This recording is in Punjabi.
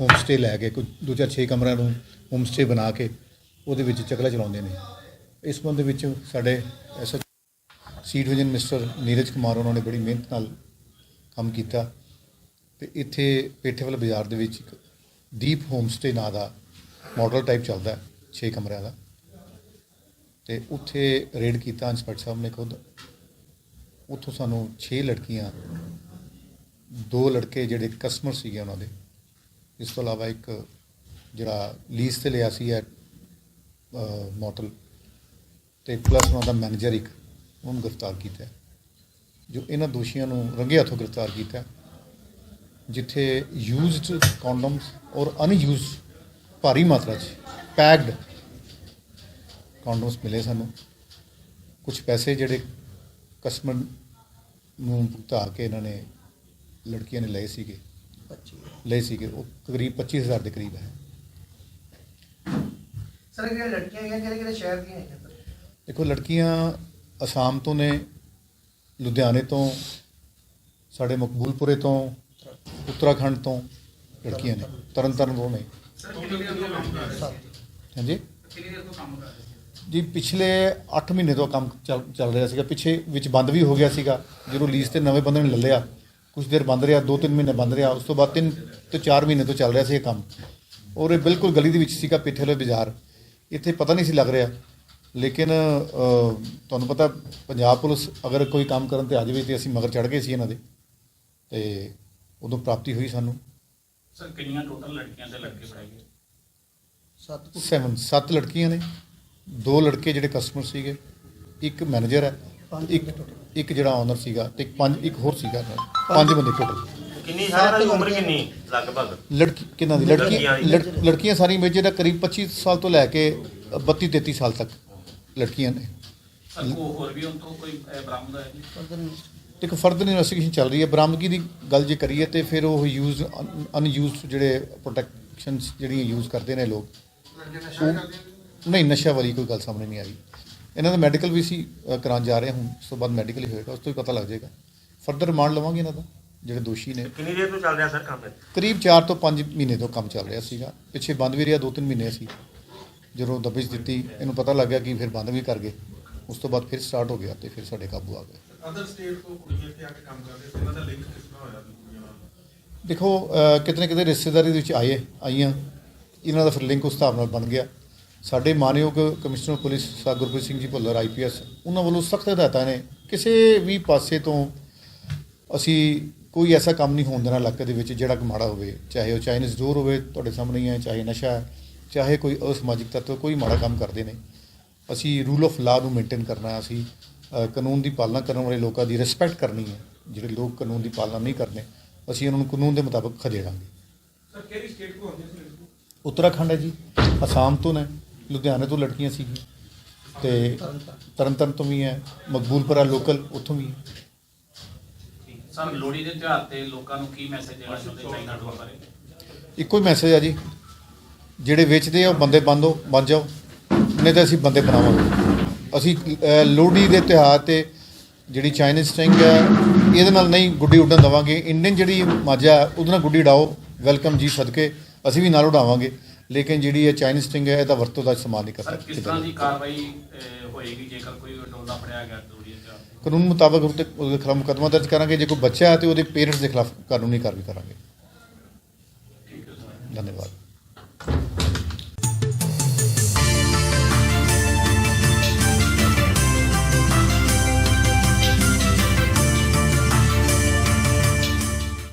ਹੋਮ ਸਟੇ ਲੈ ਕੇ, ਕੋਈ ਦੋ ਚਾਰ ਛੇ ਕਮਰਿਆਂ ਨੂੰ ਹੋਮ ਸਟੇ ਬਣਾ ਕੇ ਉਹਦੇ ਵਿੱਚ ਚਕਲਾ ਚਲਾਉਂਦੇ ਨੇ। ਇਸ ਸੰਬੰਧ ਵਿੱਚ ਸਾਡੇ S C division mister Neeraj Kumar, ਉਹਨਾਂ ਨੇ ਬੜੀ ਮਿਹਨਤ ਨਾਲ ਕੰਮ ਕੀਤਾ ਤੇ ਇੱਥੇ ਪੇਠੇਵਾਲ ਬਾਜ਼ਾਰ ਦੇ ਵਿੱਚ ਇੱਕ ਦੀਪ ਹੋਮ ਸਟੇ ਨਾਂ ਦਾ ਮਾਡਲ ਟਾਈਪ ਚੱਲਦਾ 6 ਕਮਰਿਆਂ ਦਾ। ਤੇ ਉੱਥੇ ਰੇਡ ਕੀਤਾ, ਇੰਸਪੈਕਟਰ ਸਾਹਿਬ ਨੇ ਖੁਦ। ਉੱਥੋਂ ਸਾਨੂੰ 6 ਲੜਕੀਆਂ, ਦੋ ਲੜਕੇ ਜਿਹੜੇ ਕਸਟਮਰ ਸੀਗੇ ਉਹਨਾਂ ਦੇ। ਇਸ ਤੋਂ ਇਲਾਵਾ ਇੱਕ ਜਿਹੜਾ ਲੀਜ਼ ਤੇ ਲਿਆ ਸੀ ਹੈ ਮੋਟਲ ਤੇ ਪਲੱਸ ਉਹਨਾਂ ਦਾ ਮੈਨੇਜਰ ਇੱਕ, ਉਹਨੂੰ ਗ੍ਰਿਫਤਾਰ ਕੀਤਾ। ਜੋ ਇਹਨਾਂ ਦੋਸ਼ੀਆਂ ਨੂੰ ਰੰਗੇ ਹੱਥੋਂ ਗ੍ਰਿਫਤਾਰ ਕੀਤਾ। ਜਿੱਥੇ ਯੂਜ਼ਡ ਕੰਡੋਮਸ ਔਰ ਅਨਯੂਜ਼ਡ ਭਾਰੀ ਮਾਤਰਾ 'ਚ ਪੈਕਡ ਕੰਡੋਮਸ ਮਿਲੇ ਸਾਨੂੰ। ਕੁਝ ਪੈਸੇ ਜਿਹੜੇ ਕਸਟਮਰ ਨੂੰ ਭੁਗਤਾ ਕੇ ਇਹਨਾਂ ਨੇ, ਲੜਕੀਆਂ ਨੇ ਲਏ ਸੀਗੇ। ਲਏ ਸੀਗੇ ਉਹ ਕਰੀਬ 25000 ਦੇ ਕਰੀਬ ਹੈ। ਸਰ ਇਹ ਲੜਕੀਆਂ ਹੈਗੀਆਂ ਕਿਹੜੇ ਕਿਹੜੇ ਸ਼ਹਿਰ ਦੀਆਂ ਹੈਗੀਆਂ? ਸਰ ਦੇਖੋ ਲੜਕੀਆਂ ਅਸਾਮ ਤੋਂ ਨੇ ਲੁਧਿਆਣੇ ਤੋਂ ਸਾਡੇ ਮਕਬੂਲਪੁਰੇ ਤੋਂ ਉੱਤਰਾਖੰਡ ਤੋਂ ਲੜਕੀਆਂ ਨੇ ਤਰਨਤਾਰਨ ਤੋਂ ਨੇ। ਹਾਂਜੀ? ਜੀ ਪਿਛਲੇ 8 ਮਹੀਨੇ ਤੋਂ ਕੰਮ ਚੱਲ ਚੱਲ ਰਿਹਾ ਸੀਗਾ। ਪਿੱਛੇ ਵਿੱਚ ਬੰਦ ਵੀ ਹੋ ਗਿਆ ਸੀਗਾ। ਜਦੋਂ ਲੀਜ਼ ਤੇ ਨਵੇਂ ਬੰਦੇ ਨੇ ਲੈ ਲਿਆ ਕੁਝ ਦੇਰ ਬੰਦ ਰਿਹਾ 2-3 ਮਹੀਨੇ ਬੰਦ ਰਿਹਾ ਉਸ ਤੋਂ ਬਾਅਦ 3 ਤੋਂ 4 ਮਹੀਨੇ ਤੋਂ ਚੱਲ ਰਿਹਾ ਸੀ ਇਹ ਕੰਮ। ਔਰ ਇਹ ਬਿਲਕੁਲ ਗਲੀ ਦੇ ਵਿੱਚ ਸੀਗਾ ਪਿੱਠੇਲੇ ਬਾਜ਼ਾਰ। ਇੱਥੇ ਪਤਾ ਨਹੀਂ ਸੀ ਲੱਗ ਰਿਹਾ। ਲੇਕਿਨ ਤੁਹਾਨੂੰ ਪਤਾ ਪੰਜਾਬ ਪੁਲਿਸ ਅਗਰ ਕੋਈ ਕੰਮ ਕਰਨ ਤੇ ਆ ਜਾਵੇ ਤੇ ਅਸੀਂ ਮਗਰ ਚੜ ਗਏ ਸੀ ਇਹਨਾਂ ਦੇ। ਤੇ ਉਦੋਂ ਪ੍ਰਾਪਤੀ ਹੋਈ ਸਾਨੂੰ। ਸਰ ਕਿੰਨੀਆਂ ਟੋਟਲ ਲੜਕੀਆਂ ਤੇ ਲੜਕੇ ਫੜਾਏ ਗਏ? ਸੱਤ 7 ਸੱਤ ਲੜਕੀਆਂ ਨੇ। ਦੋ ਲੜਕੇ ਜਿਹੜੇ ਕਸਟਮਰ ਸੀਗੇ ਇੱਕ ਮੈਨੇਜਰ ਹੈ ਇੱਕ ਇੱਕ ਜਿਹੜਾ ਓਨਰ ਸੀਗਾ ਤੇ ਇੱਕ ਪੰਜ ਇੱਕ ਹੋਰ ਸੀਗਾ। ਨਾਲ। ਪੰਜ ਬੰਦੇ ਟੋਟਲ ਕਿੰਨੀ ਸਾਰਿਆਂ ਦੀ ਉਮਰ ਕਿੰਨੀ? ਲਗਭਗ। ਲੜਕੀ ਕਿੰਨਾਂ ਦੀ? ਲੜਕੀ ਲੜਕੀਆਂ ਦੀ। ਲੜ- ਲੜਕੀਆਂ ਸਾਰੀ ਮੇਜੇ ਦਾ ਕਰੀਬ 25 ਸਾਲ ਤੋਂ ਲੈ ਕੇ 32 33 ਸਾਲ ਤੱਕ ਲੜਕੀਆਂ ਨੇ। ਸਰ ਕੋ ਹੋਰ ਵੀ ਉਹਨਾਂ ਤੋਂ ਕੋਈ ਅਹ, ਬਰਾਮਦ ਹੋਇਆ ਜੀ ਇੱਕ ਫਰਦਰ ਇਨਵੈਸਟੀਗੇਸ਼ਨ ਚੱਲ ਰਹੀ ਹੈ। ਬਰਾਮਦਗੀ ਦੀ ਗੱਲ ਜੇ ਕਰੀਏ ਤੇ ਫਿਰ ਉਹ ਯੂਜ਼ ਅਨਯੂਜ਼ਡ ਜਿਹੜੇ ਪ੍ਰੋਟੈਕਸ਼ਨਸ ਜਿਹੜੀਆਂ ਯੂਜ਼ ਕਰਦੇ ਨੇ ਲੋਕ ਉਹ- ਨਹੀਂ ਨਸ਼ਾ ਵਾਲੀ ਕੋਈ ਗੱਲ ਸਾਹਮਣੇ ਨਹੀਂ ਆਈ ਇਹਨਾਂ ਦਾ ਮੈਡੀਕਲ ਵੀ ਸੀ ਅ, ਕਰਾਉਣ ਜਾ ਰਹੇ ਹਾਂ ਹੁਣ। ਉਸ ਤੋਂ ਬਾਅਦ ਮੈਡੀਕਲ ਹੀ ਹੋਏਗਾ ਉਸ ਤੋਂ ਹੀ ਪਤਾ ਲੱਗ ਜਾਏਗਾ। ਫਰਦਰ ਰਿਮਾਂਡ ਲਵਾਂਗੇ ਇਹਨਾਂ ਦਾ ਜਿਹੜੇ ਦੋਸ਼ੀ ਨੇ। ਕਿੰਨੀ ਦੇਰ ਤੋਂ ਚੱਲ ਰਿਹਾ ਸਰ ਕੰਮ ਇਹ? ਕਰੀਬ 4 ਤੋਂ 5 ਮਹੀਨੇ ਤੋਂ ਕੰਮ ਚੱਲ ਰਿਹਾ ਸੀਗਾ। ਪਿੱਛੇ ਬੰਦ ਵੀ ਰਿਹਾ 2-3 ਮਹੀਨੇ ਸੀ। ਜਦੋਂ ਦਬਿਸ਼ ਦਿੱਤੀ ਇਹਨੂੰ ਪਤਾ ਲੱਗ ਗਿਆ ਕਿ ਫਿਰ ਬੰਦ ਵੀ ਕਰ ਗਏ। ਉਸ ਤੋਂ ਬਾਅਦ ਫਿਰ ਸਟਾਰਟ ਹੋ ਗਿਆ ਤੇ ਫਿਰ ਸਾਡੇ ਕਾਬੂ ਆ ਗਏ। ਅਦਰ ਸਟੇਟ ਤੋਂ ਕੁੜੀਆਂ ਇੱਥੇ ਆ ਕੇ ਕੰਮ ਕਰਦੇ ਸੀ ਇਹਨਾਂ ਦਾ ਲਿੰਕ ਕਿਸ ਤਰ੍ਹਾਂ ਹੋਇਆ ਦੇਖੋ ਅਹ ਕਿਤੇ ਨਾ ਕਿਤੇ ਰਿਸ਼ਤੇਦਾਰੀ ਦੇ ਵਿੱਚ ਆਏ ਆਈਆਂ। ਇਹਨਾਂ ਦਾ ਫਿਰ ਲਿੰਕ ਉਸ ਹਿਸਾਬ ਨਾਲ ਬਣ ਗਿਆ। ਸਾਡੇ ਮਾਨਯੋਗ ਕਮਿਸ਼ਨਰ ਪੁਲਿਸ ਸਾ ਗੁਰਪ੍ਰੀਤ ਸਿੰਘ ਜੀ ਭੁੱਲਰ ਆਈਪੀਐਸ ਉਹਨਾਂ ਵੱਲੋਂ ਸਖਤ ਹਦਾਇਤਾਂ ਨੇ। ਕਿਸੇ ਵੀ ਪਾਸੇ ਤੋਂ ਅਸੀਂ ਕੋਈ ਐਸਾ ਕੰਮ ਨਹੀਂ ਹੋਣ ਦੇਣਾ ਇਲਾਕੇ ਦੇ ਵਿੱਚ ਜਿਹੜਾ ਕਿ ਮਾੜਾ ਹੋਵੇ। ਚਾਹੇ ਉਹ ਚਾਈਨੀਜ਼ ਡੋਰ ਹੋਵੇ ਤੁਹਾਡੇ ਸਾਹਮਣੇ ਹੀ ਹੈ ਚਾਹੇ ਨਸ਼ਾ ਹੈ ਚਾਹੇ ਕੋਈ ਅਸਮਾਜਿਕ ਤੱਤਵ ਕੋਈ ਮਾੜਾ ਕੰਮ ਕਰਦੇ ਨੇ। ਅਸੀਂ ਰੂਲ ਆਫ ਲਾ ਨੂੰ ਮੇਨਟੇਨ ਕਰਨਾ ਹੈ, ਅਸੀਂ ਕਾਨੂੰਨ ਦੀ ਪਾਲਣਾ ਕਰਨ ਵਾਲੇ ਲੋਕਾਂ ਦੀ ਰਿਸਪੈਕਟ ਕਰਨੀ ਹੈ। ਜਿਹੜੇ ਲੋਕ ਕਾਨੂੰਨ ਦੀ ਪਾਲਣਾ ਨਹੀਂ ਕਰਦੇ ਅਸੀਂ ਉਹਨਾਂ ਨੂੰ ਕਾਨੂੰਨ ਦੇ ਮੁਤਾਬਕ ਖਦੇੜਾਂਗੇ ਸਰ ਕਿਹੜੀ ਸਟੇਟ ਤੋਂ ਆਉਂਦੇ ਸੀ ਉੱਤਰਾਖੰਡ ਹੈ ਜੀ। ਅਸਾਮ ਤੋਂ ਨੇ ਲੁਧਿਆਣੇ ਤੋਂ ਲੜਕੀਆਂ ਸੀਗੀਆਂ। ਤੇ ਤਰਨਤਾਰਨ ਤੋਂ ਵੀ ਹੈ ਮਕਬੂਲਪੁਰਾ ਲੋਕਲ ਉੱਥੋਂ ਵੀ ਹੈ। ਸਰ ਲੋਹੜੀ ਦੇ ਤਿਉਹਾਰ ਤੇ ਲੋਕਾਂ ਨੂੰ ਕੀ ਮੈਸੇਜ ਦੇਣਾ ਚਾਹੁੰਦੇ ਚਾਈਨਾ ਡੋਰ ਬਾਰੇ? ਇੱਕੋ ਹੀ ਮੈਸੇਜ ਆ ਜੀ। ਜਿਹੜੇ ਵੇਚਦੇ ਆ ਉਹ ਬੰਦੇ ਬੰਦੋ ਬਣ ਜਾਓ। ਨਹੀਂ ਤਾਂ ਅਸੀਂ ਬੰਦੇ ਬਣਾਵਾਂਗੇ। ਅਸੀਂ ਅ, ਲੋਹੜੀ ਦੇ ਤਿਉਹਾਰ ਤੇ ਜਿਹੜੀ ਚਾਈਨੀਜ਼ ਸਟਿੰਗ ਹੈ ਇਹਦੇ ਨਾਲ ਨਹੀਂ ਗੁੱਡੀ ਉੱਡਣ ਦਵਾਂਗੇ। ਇੰਡੀਅਨ ਜਿਹੜੀ ਮਾਝਾ ਹੈ, ਉਹਦੇ ਨਾਲ ਗੁੱਡੀ ਉਡਾਓ। ਵੈਲਕਮ ਜੀ ਸਦਕੇ। ਅਸੀਂ ਵੀ ਨਾਲ ਉਡਾਵਾਂਗੇ। ਲੇਕਿਨ ਜਿਹੜੀ ਇਹ ਚਾਈਨੀਜ਼ ਸਟਿੰਗ ਹੈ ਇਹਦਾ ਵਰਤੋਂ ਦਾ ਇਸਤੇਮਾਲ ਨਹੀਂ ਸਰ ਕਰਨਾ ਕਿਸ ਤਰ੍ਹਾਂ ਦੀ ਕਾਰਵਾਈ ਅਹ, ਹੋਏਗੀ? ਜੇਕਰ ਕੋਈ ਡੋਲਾ ਫੜਿਆ ਗਿਆ ਲੋਹੜੀ ਦੇ ਤਿਉਹਾਰ ਤੇ? ਕਾਨੂੰਨ ਮੁਤਾਬਕ ਉਹਦੇ ਉਹਦੇ ਖਿਲਾਫ ਮੁਕੱਦਮਾ ਦਰਜ ਕਰਾਂਗੇ। ਜੇ ਕੋਈ ਬੱਚਾ ਹੈ ਤੇ ਉਹਦੇ ਪੇਰੈਂਟਸ ਦੇ ਖਿਲਾਫ ਕਾਨੂੰਨੀ ਕਾਰਵਾਈ ਕਰਾਂਗੇ। ਧੰਨਵਾਦ।